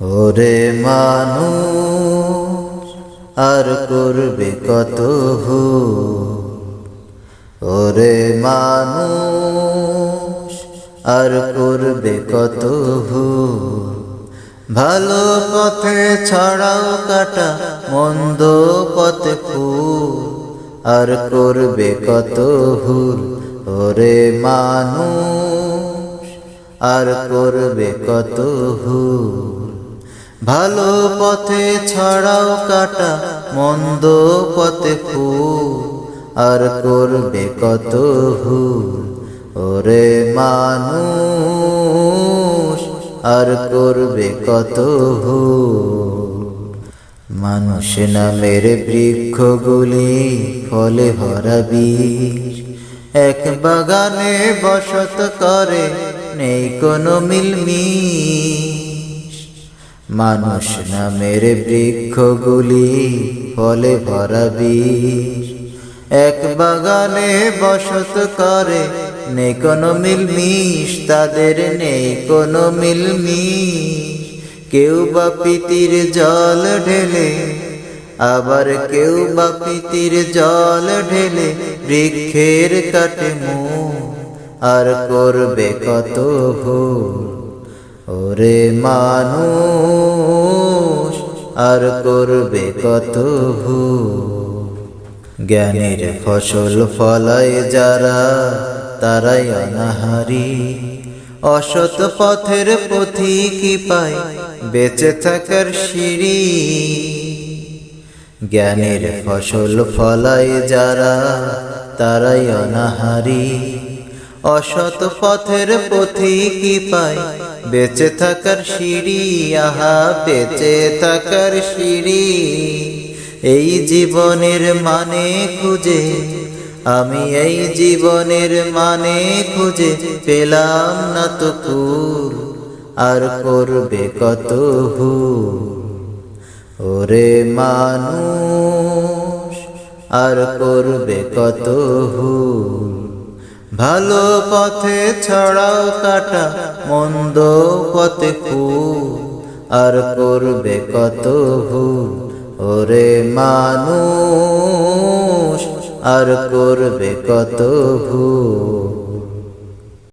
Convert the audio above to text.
ওরে মানুষ, আর করবে কত ভুল ওরে মানুষ, আর করবে কত ভুল ভালো পথে ছড়াও কাটা, মন্দ পথে ফুল আর করবে কত ভুল ওরে মানুষ, আর করবে কত ভুল ভালো পথে ছড়াও কাটা, মন্দ পথে ফুল। আর করবে কত ভুল? ওরে মানুষ, আর করবে কত ভুল? মানুষ নামের বৃক্ষগুলি ফলে ভরা বীজ। এক বাগানে বসত করে, নেই কোনো মিলমিশ মানুষ নামের বৃক্ষগুলি ফলে ভরা বীজ এক বাগানে বসত করে নেই কোনো মিলমিশ, তাদের নেই কোনো মিলমিশ। কেউ বা পিতির জল ঢেলে, আবার কেউ বা পিতির জল ঢেলে বৃক্ষের কাটে মুখ। আর করবে কত ভুল? ওরে মানুষ আর করবে কত ভুল জ্ঞানের ফসল ফলায় যারা, তারাই অনাহারি। অসৎ পথের পথি কি পায়? বেঁচে থাকার সিঁড়ি। জ্ঞানের ফসল ফলায় যারা, তারাই অনাহারি। অসৎ পথের পথি কি পায়? বেঁচে থাকার সিঁড়ি, আহা, বেঁচে থাকার সিঁড়ি। এই জীবনের মানে খুঁজে, আমি এই জীবনের মানে খুঁজে পেলাম না তো আর করবে কত ভুল ওরে মানুষ, আর করবে কত ভুল ভালো পথে ছড়াও কাটা, মন্দ পথে ফুল আর করবে কত ভুল? ওরে মানুষ, আর করবে কত ভুল?